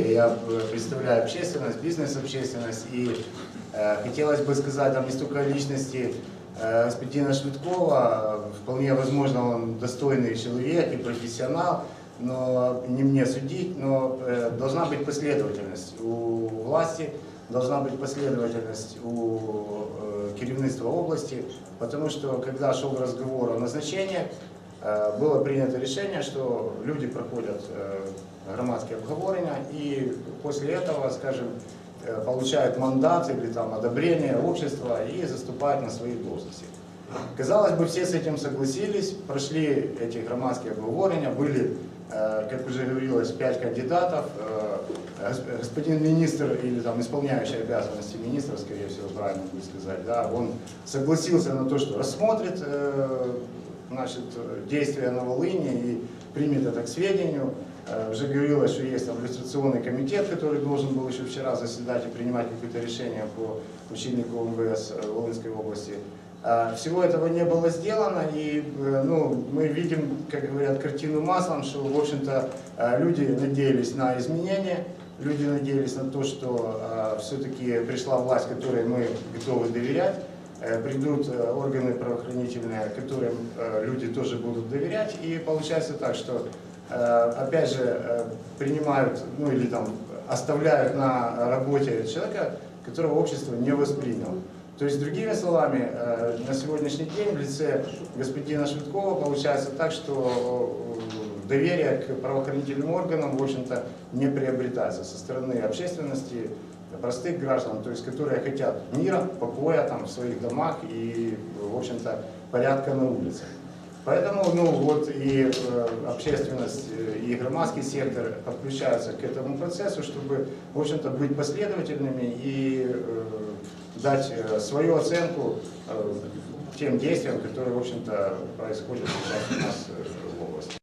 Я э, представляю общественность, бизнес-общественность, и э, хотелось бы сказать там не столько о личности э, господина Швидкова, вполне возможно он достойный человек и профессионал, но не мне судить, но э, должна быть последовательность у власти, должна быть последовательность у э, керівництва области, потому что когда шел разговор о назначениях, Е, было принято решение, что люди проходят э, громадские обговорения и после этого, скажем, э, получают мандат или там одобрение общества и заступают на свои должности. Казалось бы, все с этим согласились, прошли эти громадские обговорения, были, э, как уже говорилось, пять кандидатов. Э, гос- Господин министр или там исполняющий обязанности министра, скорее всего, правильно будет сказать, да, он согласился на то, что рассмотрит э, значит, действия на Волыне и примет это к сведению. Э, Уже говорилось, что есть там иллюстрационный комитет, который должен был еще вчера заседать и принимать какое-то решение по учебнику МВС э, Волынской области. А Всего этого не было сделано, и э, ну, мы видим, как говорят, картину маслом, что, в общем-то, э, люди надеялись на изменения, люди надеялись на то, что все-таки пришла власть, которой мы готовы доверять, Э, придут э, органы правоохранительные, которым э, люди тоже будут доверять, и получается так, что э, опять же э, принимают, ну или там оставляют на работе человека, которого общество не восприняло. То есть, другими словами, э, на сегодняшний день в лице господина Швидкова получается так, что э, доверие к правоохранительным органам, в общем-то, не приобретается со стороны общественности, простых граждан, то есть которые хотят мира, покоя там в своих домах и, в общем-то, порядка на улицах. Поэтому, ну, вот и э, общественность, э, и громадский сектор подключаются к этому процессу, чтобы, в общем-то, быть последовательными и э, дать свою оценку тем действиям, которые, в общем-то, происходят сейчас у нас в области.